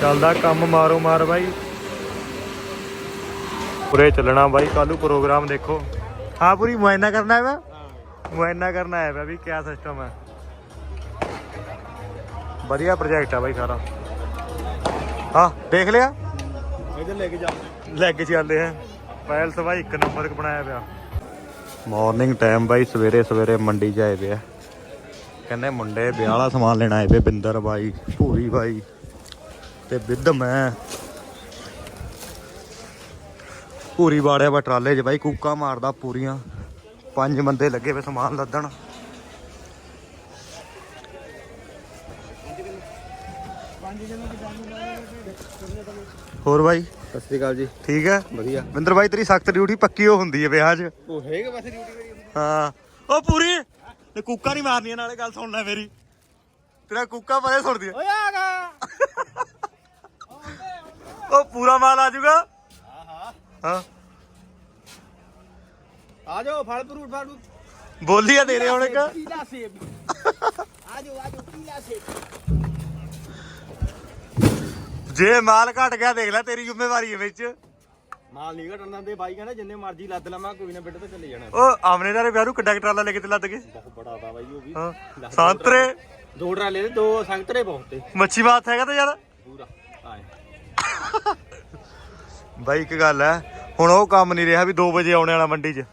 ਚੱਲਦਾ ਕੰਮ ਮਾਰੋ ਮਾਰ ਬਾਈ। ਪੂਰੇ ਚੱਲਣਾ ਬਾਈ ਕੱਲੂ ਪ੍ਰੋਗਰਾਮ ਦੇਖੋ। ਹਾਂ ਪੂਰੀ ਮੁਆਇਨਾ ਕਰਨਾ ਹੈ ਵਾ ਮੁਆਇਨਾ ਕਰਨਾ ਹੈ ਵਾ ਵੀ ਕਿਆ ਸਿਸਟਮ ਹੈ। ਵਧੀਆ ਪ੍ਰੋਜੈਕਟ ਆ ਬਾਈ ਸਾਰਾ। ਹਾਂ ਦੇਖ ਲਿਆ? ਇਧਰ ਲੈ ਕੇ ਜਾ। ਲੈ ਕੇ ਚੱਲਦੇ ਆ। ਪੈਲਸ ਬਾਈ ਇੱਕ ਨੰਬਰ ਕ ਬਣਾਇਆ ਪਿਆ। ਮਾਰਨਿੰਗ ਟਾਈਮ ਬਾਈ ਸਵੇਰੇ ਸਵੇਰੇ ਮੰਡੀ ਜਾਏ ਪਿਆ ਕਹਿੰਦੇ ਮੁੰਡੇ ਵਿਆਹ ਵਾਲਾ ਸਮਾਨ ਲੈਣ ਆਏ ਵੇ ਬਿੰਦਰ ਬਾਈ ਭੂਰੀ ਬਾਈ। ਤੇ ਵਿਦ ਮੈਂ। ਪੂਰੀ ਬਾੜਿਆ ਵਾ ਟਰਾਲੇ 'ਚ ਬਾਈ ਕੂਕਾ ਮਾਰਦਾ ਪੂਰੀਆਂ। ਪੰਜ ਬੰਦੇ ਲੱਗੇ ਵੇ ਸਮਾਨ ਲੱਦਣ। ਹੋਰ ਬਾਈ? ਸਤਿ ਸ੍ਰੀ ਅਕਾਲ ਜੀ। ਠੀਕ ਹੈ ਵਧੀਆ। ਵਿੰਦਰ ਬਾਈ ਤੇਰੀ ਸਖਤ ਡਿਊਟੀ ਪੱਕੀ ਉਹ ਹੁੰਦੀ ਹੈ ਵਿਆਹ 'ਚ। ਉਹ ਹੈਗਾ ਵੈਸੇ ਡਿਊਟੀ ਕਰੀ ਹਾਂ। ਉਹ ਪੂਰੀ! ਤੇ ਕੁੱਕਾ ਨਹੀਂ ਮਾਰਨੀਆਂ ਨਾਲੇ ਗੱਲ ਸੁਣ ਲੈ ਮੇਰੀ। ਤੇਰਾ ਕੁੱਕਾ ਪਰੇ ਸੁਣਦੀ ਹੈ ਓਏ ਆ ਗਾ! ਉਹ ਪੂਰਾ ਮਾਲ ਆ ਜਾਊਗਾ। ਹਾਂ ਹਾਂ। ਆ ਜਾਓ ਫਲ ਫਰੂਟ ਫਾੜੂ ਬੋਲੀ ਆ ਤੇਰੇ ਹੁਣ ਇੱਕ ਪੀਲਾ ਸੇਬ। ਆ ਜਾਓ ਆ ਜਾਓ ਪੀਲਾ ਸੇਬ। ਜੇ ਮਾਲ ਘਟ ਗਿਆ ਦੇਖ ਲੈ ਤੇਰੀ ਜ਼ਿੰਮੇਵਾਰੀ ਹੈ ਵਿੱਚ। ਮਾਲ ਨਹੀਂ ਘਟਣ ਦਿੰਦੇ ਬਾਈ ਕਹਿੰਦਾ ਜਿੰਨੇ ਮਰਜ਼ੀ ਲੱਦ ਲਵਾਂ ਕੋਈ ਨਾ ਬਿੱਡ ਤੇ ਚੱਲੇ ਜਾਣਾ। ਉਹ ਆਮਨੇ ਦਾ ਵਿਆਹ ਨੂੰ ਕਿੱਡਾ ਟਰਾਲਾ ਲੈ ਕੇ ਤੇ ਲੱਦ ਗਏ ਬਹੁਤ ਬੜਾ ਦਾ ਬਾਈ ਉਹ ਵੀ। ਹਾਂ। ਸੰਤਰੇ। ਦੋ ਟਰਾਲੇ ਦੇ ਦੋ ਸੰਗਤਰੇ ਬਹੁਤ ਤੇ। ਮੱਛੀ ਬਾਤ ਹੈਗਾ ਤਾਂ ਯਾਰ ਪੂਰਾ। ਬਾਈ ਇੱਕ ਗੱਲ ਹੈ ਹੁਣ ਉਹ ਕੰਮ ਨਹੀਂ ਰਿਹਾ ਵੀ 2 ਵਜੇ ਆਉਣੇ ਵਾਲਾ ਮੰਡੀ 'ਚ।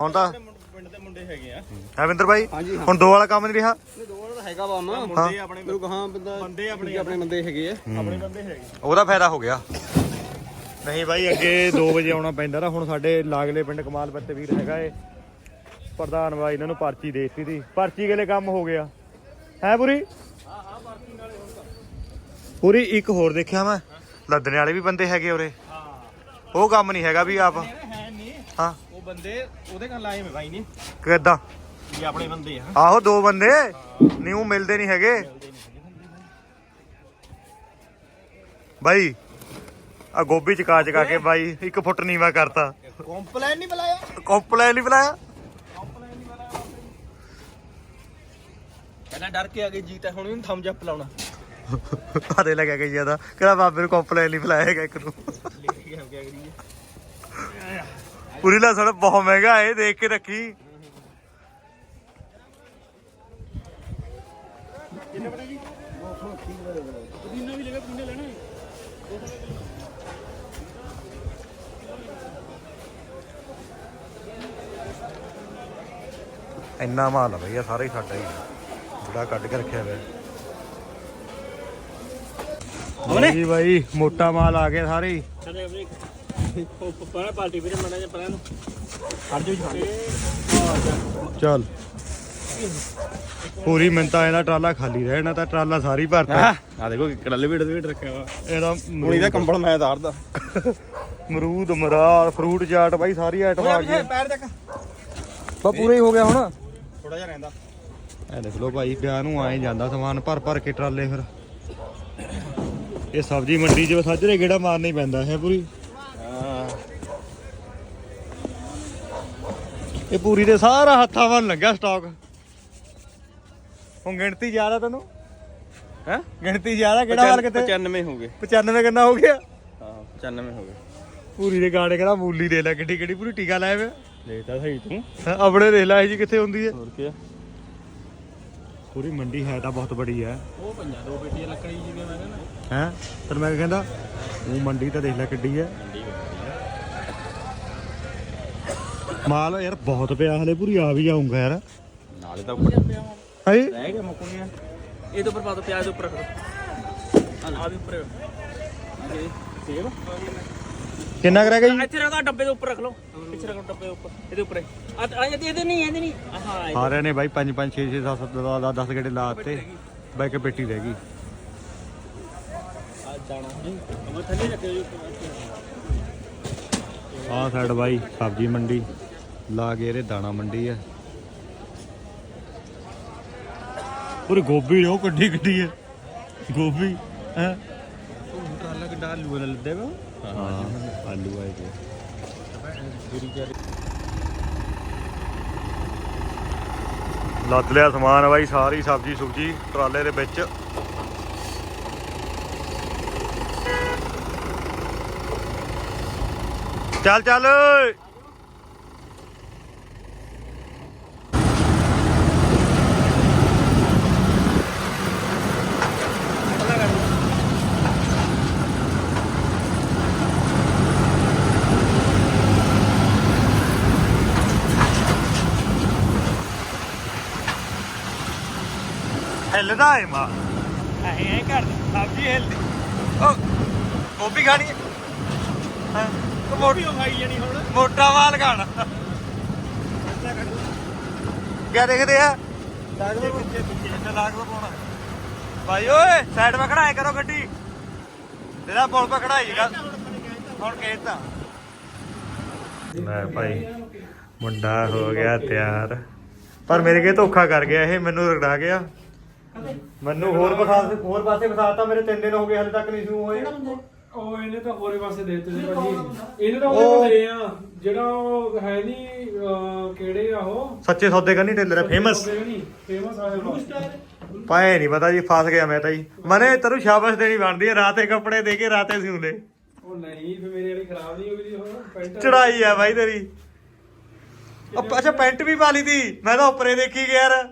ਹੁਣ ਤਾਂ ਪਿੰਡ ਦੇ ਮੁੰਡੇ ਹੈਗੇ ਆ। ਹੈ ਵਿੰਦਰ ਬਾਈ? ਹਾਂਜੀ, ਹਾਂ। ਹੁਣ ਦੋ ਵਾਲਾ ਕੰਮ ਨਹੀਂ ਰਿਹਾ? ਦੋ ਤਾਂ ਹੈਗਾ ਵਾ ਮਾ ਮੁੰਡੇ ਆਪਣੇ ਲੋਕ ਹਾਂ ਬੰਦਾ ਬੰਦੇ ਆਪਣੇ ਆਪਣੇ ਬੰਦੇ ਹੈਗੇ ਆ। ਆਪਣੇ ਬੰਦੇ ਹੈਗੇ ਉਹਦਾ ਫਾਇਦਾ ਹੋ ਗਿਆ। ਨਹੀਂ ਬਾਈ ਅੱਗੇ 2 ਵਜੇ ਆਉਣਾ ਪੈਂਦਾ ਨਾ। ਹੁਣ ਸਾਡੇ ਲਾਗਲੇ ਪਿੰਡ ਕਮਾਲ ਪੱਤੇ ਵੀਰ ਹੈਗਾ ਏ। ਪ੍ਰਧਾਨ ਬਾਈ ਇਹਨਾਂ ਨੂੰ ਪਰਚੀ ਦੇ ਦਿੱਤੀ ਸੀ ਪਰਚੀ ਗਲੇ ਕੰਮ ਹੋ ਗਿਆ। ਹੈ ਪੂਰੀ? ਹਾਂ ਹਾਂ ਪਰਚੀ ਨਾਲੇ ਪੂਰੀ ਇੱਕ ਹੋਰ ਦੇਖਿਆ ਮੈਂ। ਲੱਦਣੇ ਵਾਲੇ ਵੀ ਬੰਦੇ ਹੈਗੇ ਉਰੇ। ਉਹ ਕੰਮ ਨਹੀਂ ਹੈਗਾ ਵੀ ਆਪ। ਹੈ ਨਹੀਂ ਹਾਂ। ਉਹ ਬੰਦੇ ਉਹਦੇ ਨਾਲ ਲਾਏ ਮੈਂ ਬਾਈ ਨੇ। ਕਿੱਦਾਂ? ਇਹ ਆਪਣੇ ਬੰਦੇ ਆ। ਆਹੋ ਦੋ ਬੰਦੇ? ਨਿਊ ਮਿਲਦੇ ਨਹੀਂ ਹੈਗੇ। ਬਾਈ ਆ ਗੋਭੀ ਚਕਾ ਚਕਾ ਕੇ ਬਾਈ 1 ਫੁੱਟ ਨੀਵਾ ਕਰਤਾ। ਕੰਪਲੇਨ ਨਹੀਂ ਬੁਲਾਇਆ? ਕੰਪਲੇਨ ਨਹੀਂ ਬੁਲਾਇਆ? ਕੰਪਲੇਨ ਨਹੀਂ ਬੁਲਾਇਆ ਪਹਿਲਾਂ ਡਰ ਕੇ ਆ ਗਈ ਜੀਤ ਹੁਣ ਇਹਨੂੰ ਥੰਮ ਜੱਪ ਲਾਉਣਾ। ਆਦੇ ਲੱਗਿਆ ਕਿ ਜ਼ਿਆਦਾ ਕਿਹੜਾ ਬਾਬੇ ਨੂੰ ਕੰਪਲੇਨ ਨਹੀਂ ਬੁਲਾਇਆ ਹੈਗਾ ਇੱਕ ਨੂੰ। ਪੂਰੀ ਲਸਣ ਬਹੁਤ ਮਹਿੰਗਾ ਹੈ ਦੇਖ ਕੇ ਰੱਖੀ। ਕਿੰਨੇ ਬੜੇ ਜੀ 230 ਪੁਦੀਨਾ ਵੀ ਲੈਣਾ ਪੁਦੀਨਾ ਲੈਣਾ ਇੰਨਾ ਮਾਲ ਆ ਬਈ ਆ ਸਾਰਾ ਹੀ ਸਾਡਾ ਹੀ ਬੜਾ ਕੱਢ ਕੇ ਰੱਖਿਆ ਹੋਇਆ। ਉਹਨੇ? ਜੀ ਬਾਈ ਮੋਟਾ ਮਾਲ ਆ ਗਿਆ ਸਾਰੇ ਹੀ। ਪਾਰਟੀ ਵੀਰੇ ਜਾਂ ਨੂੰ। ਹਟ ਜਾਓ ਚੱਲ। ਪੂਰੀ ਮਿੰਤਾ ਇਹਦਾ ਟਰਾਲਾ ਖਾਲੀ ਰਹਿਣਾ ਤਾਂ ਟਰਾਲਾ ਸਾਰੀ ਭਰਤਾ। ਆ ਦੇਖੋ ਕੜਲੇ ਵੀੜ ਦੇ ਵੀੜ ਰੱਖਿਆ ਵਾ ਇਹਦਾ ਹੁਣ ਇਹਦਾ ਕੰਬਲ ਮੈਂ ਤਾਰਦਾ। ਮਰੂਦ ਮਰਾਲ ਫਰੂਟ ਚਾਟ ਬਾਈ ਸਾਰੀ ਆਈਟਮ ਆ ਗਈ। ਪੈਰ ਬਾ ਪੂਰਾ ਹੀ ਹੋ ਗਿਆ ਹੁਣ। ਥੋੜਾ ਜਿਹਾ ਰਹਿੰਦਾ। ਐ ਦੇਖ ਲਓ ਭਾਈ ਵਿਆਹ ਨੂੰ ਆਏ ਜਾਂਦਾ ਸਮਾਨ ਭਰ ਭਰ ਕੇ ਟਰਾਲੇ ਫਿਰ। ਇਹ ਸਬਜ਼ੀ ਮੰਡੀ 'ਚ ਸਾਜਰੇ ਗੇੜਾ ਮਾਰਨਾ ਹੀ ਪੈਂਦਾ ਹੈ ਪੂਰੀ। ਹਾਂ ਇਹ ਪੂਰੀ ਦੇ ਸਾਰਾ ਹੱਥਾਂ ਵੱਲ ਲੱਗਿਆ ਸਟਾਕ ਹੁਣ ਗਿਣਤੀ ਜ਼ਿਆਦਾ ਤੈਨੂੰ? ਹੈ? ਗਿਣਤੀ ਜ਼ਿਆਦਾ ਕਿਹੜਾ ਵਾਲ ਕਿਤੇ? 95 ਹੋ ਗਏ। 95 ਕਿੰਨਾ ਹੋ ਗਿਆ? ਹਾਂ 95 ਹੋ ਗਏ। ਪੂਰੀ ਦੇ ਗਾਣੇ ਕਿਹੜਾ ਮੂਲੀ ਦੇ ਲੈ ਕਿੱਡੀ ਕਿੱਡੀ ਪੂਰੀ ਟੀਕਾ ਲਾਇਆ ਵੇ। ਦੇਖਦਾ ਸਹੀ ਤੂੰ। ਆਪਣੇ ਦੇਖ ਲੈ ਜੀ ਕਿੱਥੇ ਹੁੰਦੀ ਹੈ? ਹੋਰ ਕੀ ਪੂਰੀ ਮੰਡੀ ਹੈ ਤਾਂ ਬਹੁਤ ਬੜੀ ਹੈ। ਉਹ ਪੰਜਾਂ ਦੋ ਬੇਟੀਆਂ ਲੱਕੜੀ ਜੀ ਦੀਆਂ ਮੈਂ ਕਹਿੰਦਾ ਹੈ? ਪਰ ਮੈਂ ਕਹਿੰਦਾ ਉਹ ਮੰਡੀ ਤਾਂ ਦੇਖ ਲੈ ਕਿੱਡੀ ਹੈ। ਮਾਲ ਯਾਰ ਬਹੁਤ ਪਿਆ ਹਲੇ ਪੂਰੀ ਆ ਵੀ ਜਾਊਂਗਾ ਯਾਰ। ਨਾਲੇ ਤਾਂ ਉੱਪਰ ਪਿਆ ਹਾਏ ਰਹਿ ਗਿਆ ਮੁੱਕਣੀਆਂ ਇਹ ਤੋਂ ਉੱਪਰ ਪਾ ਦੋ ਪਿਆਜ਼ ਉੱਪਰ ਰੱਖੋ ਆ ਵੀ ਉੱਪਰ। ਸੇਬ। ਕਿੰਨਾ ਕਰ ਗਿਆ ਜੀ? ਇੱਥੇ ਰੱਖੋ ਡੱਬੇ ਦੇ ਉੱਪਰ ਰੱਖ ਲਓ। ਪਿੱਛੇ ਰੱਖੋ ਡੱਬੇ ਦੇ ਉੱਪਰ ਇਹਦੇ ਉੱਪਰ। ਆ ਆ ਇਹਦੇ ਇਹਦੇ ਨਹੀਂ ਇਹਦੇ ਨਹੀਂ। ਹਾਂ। ਸਾਰਿਆਂ ਨੇ ਬਾਈ 5 5 6 6 7 7 10 ਗੇੜੇ ਲਾਤੇ ਬਾਈ ਕੇ ਪੇਟੀ ਰਹਿ ਗਈ। ਆ ਜਾਣਾ। ਜੀ ਉਹ ਥੱਲੇ ਰੱਖਿਓ ਜੀ ਆਹ ਸਾਈਡ ਬਾਈ ਸਬਜ਼ੀ ਮੰਡੀ। ਲਾ ਕੇ ਇਹਦੇ ਦਾਣਾ ਮੰਡੀ ਹੈ ਪੂਰੀ ਗੋਭੀ ਉਹ ਕੱਢੀ ਕੱਢੀ ਹੈ ਗੋਭੀ ਹੈ? ਲੱਦ ਲਿਆ ਸਮਾਨ ਬਾਈ ਸਾਰੀ ਸਬਜ਼ੀ ਸੁਬਜੀ ਟਰਾਲੇ ਦੇ ਵਿੱਚ। ਚੱਲ ਚੱਲ ਹਿੱਲਦਾ ਏ ਮਾਂ। ਐ ਐ ਕਰ ਸਬਜ਼ੀ ਹਿੱਲਦੀ ਉਹ ਉਹ ਵੀ ਖਾਣੀ ਹੈ ਹਾਂ ਉਹ ਮੋਟੀ ਖਾਈ ਜਾਣੀ ਹੁਣ। ਮੋਟਾ ਮਾਲ ਖਾਣਾ। ਕਿਆ ਦੇਖਦੇ ਆ? ਲਾਗ ਦੇ ਪਿੱਛੇ ਪਿੱਛੇ ਲਾਗ ਦਾ ਪਾਉਣਾ। ਭਾਈ ਓਏ ਸਾਈਡ 'ਤੇ ਖੜਾਏ ਕਰੋ ਗੱਡੀ। ਤੇਰਾ ਪੁਲ 'ਤੇ ਖੜਾਈਗਾ ਹੁਣ ਕਹਿਤਾ ਲੈ ਭਾਈ ਮੁੰਡਾ ਹੋ ਗਿਆ ਤਿਆਰ। ਪਰ ਮੇਰੇ ਕੇ ਧੋਖਾ ਕਰ ਗਿਆ ਇਹ ਮੈਨੂੰ ਰਗੜਾ ਗਿਆ। ਮੈਨੂੰ ਹੋਰ ਫਸਾ ਹੋਰ ਪਾਸੇ ਫਸਾਤਾ ਮੇਰੇ ਤਿੰਨ ਦਿਨ ਹੋ ਗਏ ਹਲੇ ਤੱਕ ਨਹੀਂ ਸ਼ੁਰੂ ਹੋਏ। ਉਹ ਇਹਨੇ ਤਾਂ ਹੋਰੇ ਪਾਸੇ ਦੇ ਦਿੱਤੇ ਸੀ ਭਾਜੀ। ਇਹਨੇ ਤਾਂ ਉਹ- ਉਹਦੇ ਕੋਲ ਲਏ ਆ। ਜਿਹੜਾ ਉਹ ਹੈ ਨਹੀਂ ਕਿਹੜੇ ਆ ਉਹ? ਸੱਚੇ ਸੌਦੇ ਕਰਨੀ ਟੇਲਰ ਫੇਮਸ ਫੇਮਸ ਆ ਉਹ ਪਾਏ ਨਹੀਂ ਪਤਾ ਜੀ ਫਸ ਗਿਆ ਮੈਂ ਤਾਂ ਜੀ। ਮਨੇ ਤੈਨੂੰ ਸ਼ਾਬਾਸ਼ ਦੇਣੀ ਬਣਦੀ ਹੈ ਰਾਤੇ ਕੱਪੜੇ ਦੇ ਕੇ ਰਾਤੇ ਸਿਉਂਦੇ ਉਹ ਨਹੀਂ ਫੇ ਮੇਰੀ ਵਾਲੀ ਖਰਾਬ ਨਹੀਂ ਹੋ ਗਈ ਉਹ ਪੈਂਟ ਚੜਾਈ ਆ ਬਾਈ ਤੇਰੀ। ਅੱਛਾ ਪੈਂਟ? ਵੀ ਪਾ ਲਈ ਤੀ। ਮੈਂ ਤਾਂ ਉੱਪਰੇ ਦੇਖੀ ਗਿਆ ਯਾਰ।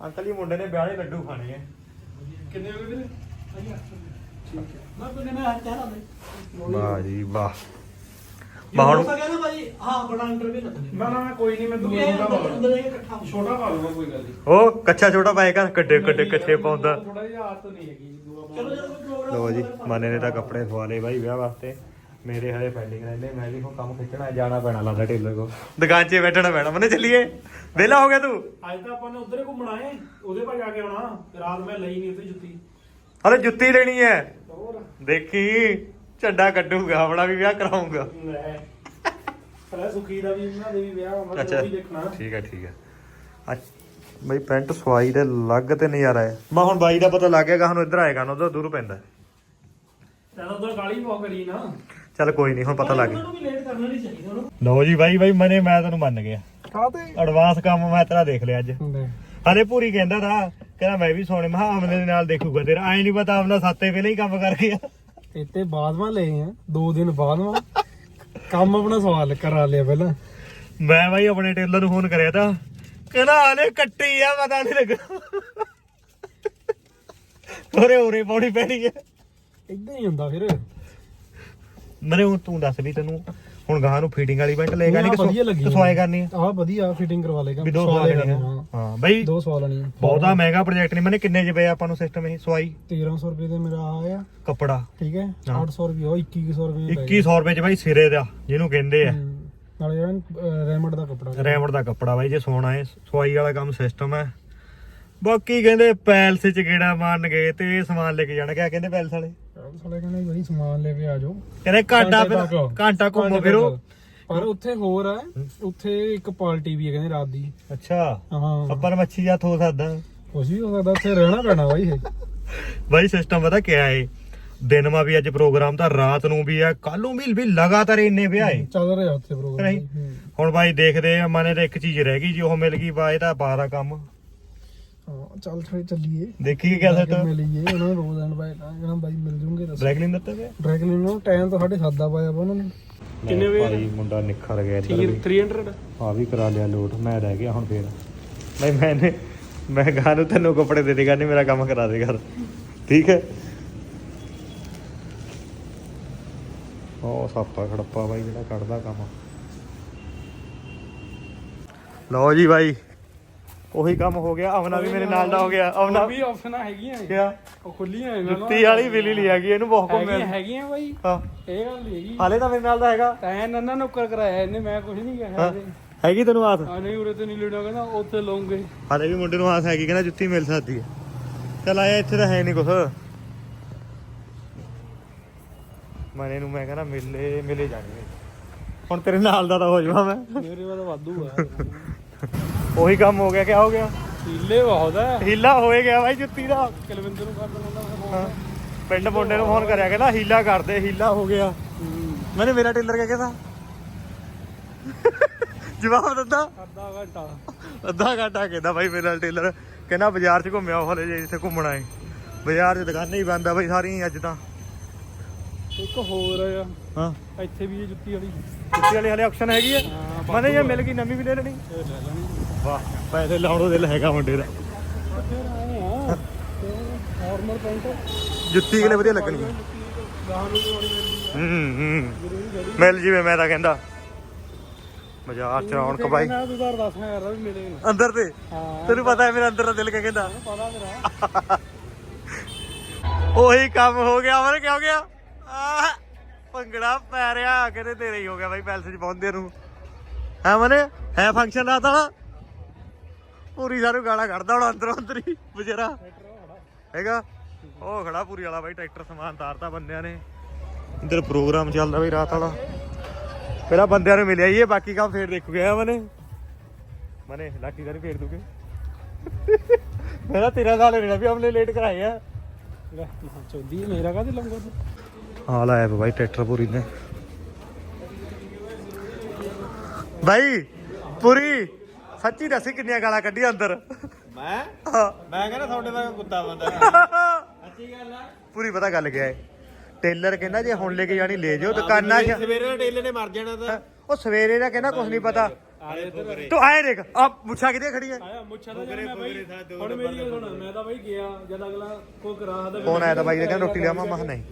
ਅੰਕਲ ਜੀ ਮੁੰਡੇ ਨੇ ਵਿਆਹ ਦੇ ਲੱਡੂ ਖਾਣੇ ਆ। ਕਿੰਨੇ ਹੋ ਗਏ ਵੀਰੇ? ਮੈਂ ਤਾਂ ਕਹਿੰਦਾ ਹੱਥ ਚਾਹ ਦੇ। ਵਾਹ ਜੀ ਵਾਹ। ਬਾ ਹੁਣ ਕਹਿੰਦਾ ਭਾਈ ਹਾਂ ਬੜਾ ਅੰਡਰ ਵੀ ਲੱਗਦੇ ਨਾ ਨਾ ਨਾ, ਕੋਈ ਨਹੀਂ ਮੈਂ ਦੂਰ ਛੋਟਾ ਪਾ ਛੋਟਾ ਪਾ ਲਵਾਂ ਕੋਈ ਗੱਲ ਨਹੀਂ। ਉਹ ਕੱਚਾ ਛੋਟਾ ਪਾਏ ਕਰ ਕੱਡੇ ਕੱਡੇ ਇਕੱਠੇ ਪਾਉਂਦਾ। ਥੋੜਾ ਜਿਹਾ ਆਦਤ ਨਹੀਂ ਹੈਗੀ ਲੋ ਜੀ ਮਾਨੇ ਨੇ ਤਾਂ ਕੱਪੜੇ ਸਵਾ ਲਏ ਬਾਈ ਵਿਆਹ ਵਾਸਤੇ। ਮੇਰੇ ਹਲੇ ਪੈਂਡਿੰਗ ਰਹਿੰਦੇ ਮੈਂ ਵੀ ਹੁਣ ਕੰਮ ਖਿੱਚਣਾ ਜਾਣਾ ਪੈਣਾ ਲੱਗਦਾ ਟੇਲਰ ਕੋ ਦੁਕਾਨ 'ਚ ਬੈਠਣਾ ਪੈਣਾ ਮਨੇ ਚੱਲੀਏ? ਵਿਹਲਾ ਹੋ ਗਿਆ ਤੂੰ? ਅੱਜ ਤਾਂ ਆਪਾਂ ਨੇ ਉਧਰ ਘੁੰਮਣਾ ਹੈ ਉਹਦੇ ਪਾ ਜਾ ਕੇ ਆਉਣਾ ਰਾਤ ਮੈਂ ਲਈ ਨਹੀਂ ਉੱਥੇ ਜੁੱਤੀ। ਹਲੇ ਜੁੱਤੀ ਲੈਣੀ ਹੈ। ਹੋਰ? ਦੇਖੀ ਝੰਡਾ ਕੱਢੂਗਾ ਆਪਣਾ ਵੀ ਵਿਆਹ ਕਰਾਉਂਗਾ ਲੈ ਪਹਿਲਾਂ ਸੁਖੀ ਦਾ ਵੀ ਇਹਨਾਂ ਦੇ ਵੀ ਵਿਆਹ ਹੋਣਾ ਅੱਛਾ ਉਹ ਵੀ ਦੇਖਣਾ। ਠੀਕ ਹੈ ਠੀਕ ਹੈ। ਅੱਜ ਬਈ ਪੈਂਟ ਸਵਾਈ ਦੇ ਲੱਗ ਤੇ ਨਜ਼ਾਰਾ ਹੈ। ਮੈਂ ਹੁਣ ਬਾਈ ਦਾ ਪਤਾ ਲੱਗ ਗਿਆ ਗਾਹ ਨੂੰ ਇੱਧਰ ਆਏਗਾ ਨਾ ਉਧਰ ਦੂਰ ਪੈਂਦਾ। ਤਾਂ ਉਧਰ ਗਾਲੀ ਬਹੁਤ ਕਰੀ ਨਾ। ਚੱਲ ਕੋਈ ਨਹੀਂ ਹੁਣ ਪਤਾ ਲੱਗ ਉਹਨਾਂ ਨੂੰ ਵੀ ਲੇਟ ਕਰਨਾ ਨਹੀਂ ਚਾਹੀਦਾ ਉਹਨੂੰ। ਲਓ ਜੀ ਬਾਈ ਬਾਈ ਮਨੇ ਮੈਂ ਤੈਨੂੰ ਮੰਨ ਗਿਆ। ਕਾਤੇ ਐਡਵਾਂਸ ਕੰਮ ਮੈਂ ਤੇਰਾ ਦੇਖ ਲਿਆ ਅੱਜ। ਹਲੇ ਪੂਰੀ ਕਹਿੰਦਾ ਤਾ ਕਹਿੰਦਾ ਮੈਂ ਵੀ ਸੋਨੇ ਮਹਾ ਆਮਨੇ ਦੇ ਨਾਲ ਦੇਖੂਗਾ ਤੇਰਾ। ਐ ਨਹੀਂ ਪਤਾ ਆਮਨਾ ਸਾਤੇ ਪਹਿਲਾਂ ਹੀ ਕੰਮ ਕਰ ਗਿਆ। ਇੱਥੇ ਬਾਦਵਾਂ ਲਏ ਆ ਦੋ ਦਿਨ ਬਾਦਵਾਂ ਕੰਮ ਆਪਣਾ ਸਵਾਲ ਕਰਾ ਲਿਆ ਪਹਿਲਾਂ। ਮੈਂ ਬਾਈ ਆਪਣੇ ਟੇਲਰ ਨੂੰ ਫੋਨ ਕਰਿਆ ਤਾਂ ਕਹਿੰਦਾ ਹਲੇ ਕੱਟੀ ਆ ਪਤਾ ਨਹੀਂ ਲੱਗਾ। ਤੋਰੇ ਉਰੇ ਪੌੜੀ ਪੈਣੀ ਹੈ ਇਦਾਂ ਹੀ ਹੁੰਦਾ ਫਿਰ। ਮਰੇ ਹੁਣ ਤੂੰ ਦੱਸ ਵੀ ਤੈਨੂੰ ਹੁਣ ਗਾਂ ਨੂੰ ਫੀਡਿੰਗ ਵਾਲੀ ਪੈਂਟ ਲਏਗਾ ਨਹੀਂ ਵਧੀਆ ਲੱਗੀ ਕਿ ਸਵਾਏ ਕਰਨੀ ਆ? ਆਹ ਵਧੀਆ ਫਿਟਿੰਗ ਕਰਵਾ ਲੇਗਾ ਵੀ ਦੋ ਸਵਾ ਲੈਣੀ ਆ। ਹਾਂ ਬਾਈ ਦੋ ਸਵਾ ਲੈਣੀ ਆ। ਬਹੁਤਾ ਮਹਿੰਗਾ ਪ੍ਰੋਜੈਕਟ ਨਹੀਂ ਮਨੇ ਕਿੰਨੇ ਚ ਪਿਆ ਆਪਾਂ ਨੂੰ ਸਿਸਟਮ ਇਹ ਸਵਾਈ? 1300 ਰੁਪਏ ਦੇ ਮੇਰਾ ਆਇਆ ਕੱਪੜਾ। ਠੀਕ ਹੈ? ਹਾਂ। 800 ਰੁਪਏ ਉਹ 2100 ਰੁਪਏ ਦਾ ਪੈ 2100 ਰੁਪਏ ਚ ਬਾਈ ਸਿਰੇ ਦਾ ਜਿਹਨੂੰ ਕਹਿੰਦੇ ਆ। ਨਾਲੇ ਜਿਹੜਾ ਰੈਮਡ ਦਾ ਕੱਪੜਾ। ਰੈਮਡ ਦਾ ਕੱਪੜਾ ਬਾਈ ਜੇ ਸੋਨਾ ਹੈ ਸਵਾਈ ਵਾਲਾ ਕੰਮ ਸਿਸਟਮ ਹੈ ਬਾਕੀ ਕਹਿੰਦੇ ਪੈਲਸ ਚ ਗੇੜਾ ਮਾਰਨ ਗਏ ਤੇ ਇਹ ਸਮਾਨ ਲੈ ਕੇ ਜਾਣਾ। ਕਿਆ ਕਹਿੰਦੇ ਪੈਲਸ ਵਾਲੇ? ਸਾਲੇ ਕਹਿੰਦੇ ਬਈ ਸਮਾਨ ਲੈ ਕੇ ਆ ਜਾਓ। ਕਹਿੰਦੇ ਘੰਟਾ ਘੰਟੇ ਫਿਰ ਤੱਕ। ਘੰਟਾ ਘੁੰਮੋ ਫਿਰੋ। ਪਰ ਉੱਥੇ ਹੋਰ ਹੈ ਉੱਥੇ ਇੱਕ ਪਾਰਟੀ ਵੀ ਹੈ ਕਹਿੰਦੇ ਰਾਤ ਦੀ। ਅੱਛਾ। ਹਾਂ। ਨੂੰ ਮੱਛੀ ਜਾਂ ਹੋ ਸਕਦਾ। ਕੁਝ ਵੀ ਹੋ ਸਕਦਾ ਉੱਥੇ ਰਹਿਣਾ ਪੈਣਾ ਬਾਈ ਇਹ। ਬਾਈ ਸਿਸਟਮ ਪਤਾ ਕਿਆ ਏ? ਦਿਨ ਮਾ ਵੀ ਅੱਜ ਪ੍ਰੋਗਰਾਮ ਤਾਂ ਰਾਤ ਨੂੰ ਵੀ ਆ ਕੱਲ ਨੂੰ ਵੀ ਵੀ ਲਗਾਤਾਰ ਇੰਨੇ ਵਿਆਹ ਏ। ਚੱਲ ਰਿਹਾ ਉੱਥੇ ਪ੍ਰੋਗਰਾਮ ਨਹੀਂ। ਹੁਣ ਬਾਈ ਦੇਖਦੇ ਆ ਮਨੇ ਤੇ ਇੱਕ ਚੀਜ਼ ਰਹਿ ਗਈ ਜੀ ਉਹ ਮਿਲ ਗਈ ਬਾ ਇਹਦਾ ਬਾਹਰ ਦਾ ਕੰਮ। ਹਾਂ ਚੱਲ ਫਿਰ ਚੱਲੀਏ। ਦੇਖੀ ਕਿਆ ਸੈਟ ਕੇ ਮਿਲੀਏ ਉਹਨਾਂ ਨੂੰ ਰੋਜ਼ ਐਂਡ ਬਾਈ ਕਹਿੰਦਾ ਬਾਈ ਮਿਲ ਜੂਗੇ ਦੱਸ। ਡਰੈਗਲਿੰਗ ਦਿੱਤਾ ਪਿਆ ਡਰੈਗਨ ਨੂੰ ਟਾਈਮ ਤਾਂ ਸਾਡੇ ਸਾਦਾ ਪਾਇਆ ਵਾ ਉਹਨਾਂ ਨੇ। ਕਿੰਨੇ ਵਜੇ? ਭਾਈ ਮੁੰਡਾ ਨਿਖਰ ਗਿਆ ਇੱਧਰ ਵੀ। 300 ਆ ਵੀ ਕਰਾ ਲਿਆ ਲੋਟ ਮੈਂ ਰਹਿ ਗਿਆ ਹੁਣ ਫੇਰ। ਨਹੀਂ ਮੈਨੇ ਮੈਂ ਗਾਂ ਨੂੰ ਤੈਨੂੰ ਕੱਪੜੇ ਦੇ ਦੇਗਾ ਨਹੀਂ ਮੇਰਾ ਕੰਮ ਕਰਾ ਦੇ ਕਰ ਠੀਕ ਹੈ? ਉਹ ਸਾਪਾ ਖੜੱਪਾ ਬਾਈ ਜਿਹੜਾ ਕੱਢਦਾ ਕੰਮ। ਲਓ ਜੀ ਬਾਈ। ਉਹੀ ਕੰਮ ਹੋ ਗਿਆ ਅਵਨਾ ਵੀ ਮੇਰੇ ਨਾਲ ਦਾ ਹੋ ਗਿਆ ਅਵਨਾ ਵੀ ਆਪਸ਼ਨਾਂ ਹੈਗੀਆਂ। ਕਿਆ? ਉਹ ਖੁੱਲੀਆਂ ਇਹਨਾਂ ਜੁੱਤੀ ਵਾਲੀ ਬਿੱਲੀ ਲਈ ਹੈਗੀ ਇਹਨੂੰ ਬਹੁਤ ਘੁੰਮਿਆ ਹੈਗੀਆਂ ਬਾਈ। ਹਾਂ। ਇਹ ਗੱਲ ਹੈਗੀ। ਹਾਲੇ ਤਾਂ ਮੇਰੇ ਨਾਲ ਦਾ ਹੈਗਾ। ਤੈਂ ਨੰਨਾ ਨੌਕਰ ਕਰਾਇਆ ਇਹਨੇ ਮੈਂ ਕੁਝ ਨਹੀਂ ਕਿਹਾ ਹਾਂ। ਇਹਦੇ। ਹੈਗੀ ਤੈਨੂੰ ਆਸ? ਆ ਨਹੀਂ ਉਰੇ ਤੇ ਨਹੀਂ ਲੈਣਾ ਕਹਿੰਦਾ ਉੱਥੇ ਲਵਾਂਗੇ ਹਾਲੇ ਵੀ ਮੁੰਡੇ ਨੂੰ ਆਸ ਹੈਗੀ ਕਹਿੰਦਾ ਜੁੱਤੀ ਮਿਲ ਸਕਦੀ ਹੈ। ਚਲ ਆਇਆ ਇੱਥੇ ਤਾਂ ਹੈ ਨਹੀਂ ਕੁਛ। ਮਨੇ ਨੂੰ ਮੈਂ ਕਹਿੰਦਾ ਮਿਲੇ ਮਿਲੇ ਜਾਣੀ ਹੈ। ਹੁਣ ਤੇਰੇ ਨਾਲ ਦਾ ਤਾਂ ਹੋ ਜਾਵਾਂ ਮੈਂ। ਮੇਰੇ ਵਾਲਾ ਵਾਧੂ ਆ। ਉਹੀ ਕੰਮ ਹੋ ਗਿਆ ਕਿਆ ਹੋ ਗਿਆ? ਹੀਲੇ ਬਹੁਤ ਹੈ ਹੀਲਾ ਹੋਏ ਗਿਆ ਬਾਈ ਜੁੱਤੀ ਦਾ। ਕੁਲਵਿੰਦਰ ਨੂੰ ਕਰ ਦਿੰਦਾ ਮੈਂ ਹਾਂ। ਪਿੰਡ ਮੁੰਡੇ ਨੂੰ ਫੋਨ ਕਰਿਆ ਕਹਿੰਦਾ ਹੀਲਾ ਕਰਦੇ ਹੀਲਾ ਹੋ ਗਿਆ। ਮੈਨੇ ਮੇਰਾ ਟੇਲਰ ਕਿਆ ਕਹਿੰਦਾ ਜਵਾਬ ਦਿੰਦਾ ਅੱਧਾ ਘੰਟਾ। ਅੱਧਾ ਘੰਟਾ ਕਹਿੰਦਾ ਬਾਈ ਮੇਰਾ ਟੇਲਰ ਕਹਿੰਦਾ ਬਾਜ਼ਾਰ 'ਚ ਘੁੰਮਿਆ ਹਲੇ ਜੇ ਜਿੱਥੇ ਘੁੰਮਣਾ ਏ। ਬਾਜ਼ਾਰ 'ਚ ਦੁਕਾਨਾਂ ਹੀ ਬੰਦ ਆ ਬਾਈ ਸਾਰੀਆਂ ਅੱਜ ਤਾਂ। ਇੱਕ ਹੋਰ ਆ ਹਾਂ। ਇੱਥੇ ਵੀ ਇਹ ਜੁੱਤੀ ਵਾਲੀ। ਜੁੱਤੀ ਵਾਲੀ ਹਲੇ ਆਕਸ਼ਨ ਹੈਗੀ ਆ। ਮਨੇ ਜੇ ਮਿਲ ਗਈ ਨਵੀਂ ਵੀ ਲੈ ਲੈਣੀ। ਲੈ ਲੈਣੀ। ਵਾਹ ਪੈਸੇ ਲਾਉਣੋਂ ਦਿਲ ਹੈਗਾ ਮੁੰਡੇ ਦਾ। ਫਿਰ ਆਏ ਆ ਨਾਰਮਲ ਪੈਂਟ ਜੁੱਤੀ ਕਿਲੇ ਵਧੀਆ ਲੱਗਣੀ? ਹੂੰ ਹੂੰ ਮਿਲ ਜਿਵੇਂ ਮੈਂ ਤਾਂ ਕਹਿੰਦਾ। ਬਾਜ਼ਾਰ ਚ ਰੌਣਕ ਬਾਈ। ਮੈਂ 2010 ਹਜ਼ਾਰ ਦਾ ਵੀ ਮਿਲੇ ਨਾ। ਅੰਦਰ ਤੇ? ਤੈਨੂੰ ਪਤਾ ਹੈ ਮੇਰਾ ਅੰਦਰ ਦਾ ਦਿਲ ਕਹਿੰਦਾ? ਉਹੀ ਕੰਮ ਹੋ ਗਿਆ ਮਰ ਕਿਉਂ ਗਿਆ? ਭੰਗੜਾ ਪੈ ਰਿਹਾ ਕਿਤੇ ਤੇਰੇ ਹੀ ਹੋ ਗਿਆ ਬਾਈ ਪੈਲਸ ਚ ਪਹੁੰਚਦੇ ਨੂੰ। ਹੈ ਮਨੇ? ਹੈ ਫੰਕਸ਼ਨ ਰਾਤ ਵਾਲਾ? ਪੂਰੀ ਸਾਨੂੰ ਗਾਲਾਂ ਕੱਢਦਾ ਹੁਣ ਅੰਦਰੋਂ ਅੰਦਰ ਹੀ ਬਜਰਾ ਹੈਗਾ? ਉਹ ਖੜਾ ਪੂਰੀ ਵਾਲਾ ਬਾਈ ਟਰੈਕਟਰ ਸਮਾਨ ਤਾਰਤਾ ਬੰਦਿਆਂ ਨੇ। ਇੱਧਰ ਪ੍ਰੋਗਰਾਮ ਚੱਲਦਾ ਬਈ ਰਾਤ ਵਾਲਾ। ਪਹਿਲਾਂ ਬੰਦਿਆਂ ਨੂੰ ਮਿਲਿਆ ਹੀ ਇਹ ਬਾਕੀ ਕੰਮ ਫੇਰ ਦੇਖੂਗੇ ਆ ਮਨੇ। ਮਨੇ ਲਾਟੀ ਦਾ ਨਹੀਂ ਫੇਰ ਦੂਗੇ। ਮੇਰਾ ਤੇਰਾ ਸਾਲ ਹੋਣਾ ਵੀ ਹਮਨੇ ਲੇਟ ਕਰਾਏ ਆ। ਚੌਦੀ ਮੇਰਾ ਕਾਹਦੇ ਲੰਗਾ ਤੂੰ ਹਾਲ ਆਇਆ ਬਾਈ ਟਰੈਕਟਰ ਪੂਰੀ ਨੇ। ਬਾਈ ਪੂਰੀ। ਸੱਚੀ ਦੱਸੀ ਕਿੰਨੀਆਂ ਗਾਲਾਂ ਕੱਢੀਆਂ ਅੰਦਰ। ਮੈਂ। ਮੈਂ ਕਹਿੰਦਾ ਤੁਹਾਡੇ ਵਰਗਾ ਕੁੱਤਾ ਬੰਦਾ। ਅੱਛੀ ਗੱਲ ਆ। ਪੂਰੀ ਪਤਾ ਗੱਲ ਕਿਆ ਹੈ ਟੇਲਰ ਕਹਿੰਦਾ ਜੇ ਹੁਣ ਲੈ ਕੇ ਜਾਣੀ ਲੈ ਜਾਓ ਦੁਕਾਨਾਂ 'ਚ। ਸਵੇਰੇ ਟੇਲੇ ਨੇ ਮਰ ਜਾਣਾ ਤਾਂ। ਉਹ ਸਵੇਰੇ ਦਾ ਕਹਿੰਦਾ ਕੁਝ ਨਹੀਂ ਪਤਾ। ਤੂੰ ਆਏ ਦੇਖ ਆ ਮੁੱਛਾਂ ਕਿਹਦੀਆਂ ਖੜੀਆਂ? ਆਇਆ ਮੁੱਛਾਂ ਦਾ ਮੈਂ ਬਾਈ ਹੁਣ ਮੇਰੀ ਗੱਲ ਸੁਣ ਮੈਂ ਤਾਂ ਬਾਈ ਗਿਆ ਜਦ ਅਗਲਾ ਕੋ ਕਰਾ ਦਾ ਫੋਨ ਆਇਆ ਤਾਂ ਬਾਈ ਦਾ ਕਹਿੰਦਾ ਰੋਟੀ ਲਿਆਵਾਂ ਮੈਂ ਕਿਹਾ ਨਹੀਂ।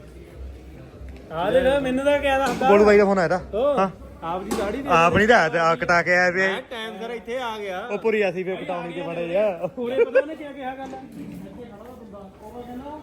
ਆ ਦੇਖ ਮੈਨੂੰ ਤਾਂ ਕਹਿ ਦੱਸਦਾ ਬੋਲੂ ਬਾਈ ਦਾ ਫੋਨ ਆਇਆ ਤਾਂ। ਹਾਂ। ਆਪ ਦੀ ਦਾੜੀ ਦੇ ਆਪ ਨਹੀਂ ਦਾ ਕਟਾ ਕੇ ਆਇਆ ਵੇ। ਟਾਈਮ ਸਰ ਇੱਥੇ ਆ ਗਿਆ। ਉਹ ਪੂਰੀ ਅਸੀਂ ਫੇ ਕਟਾਉਣੀ ਤੇ ਬੜੇ ਆ। ਪੂਰੇ ਪਤਾ ਨੇ ਕੀ ਕਿਹਾ ਗੱਲ? ਉਹ ਕਹਿੰਦਾ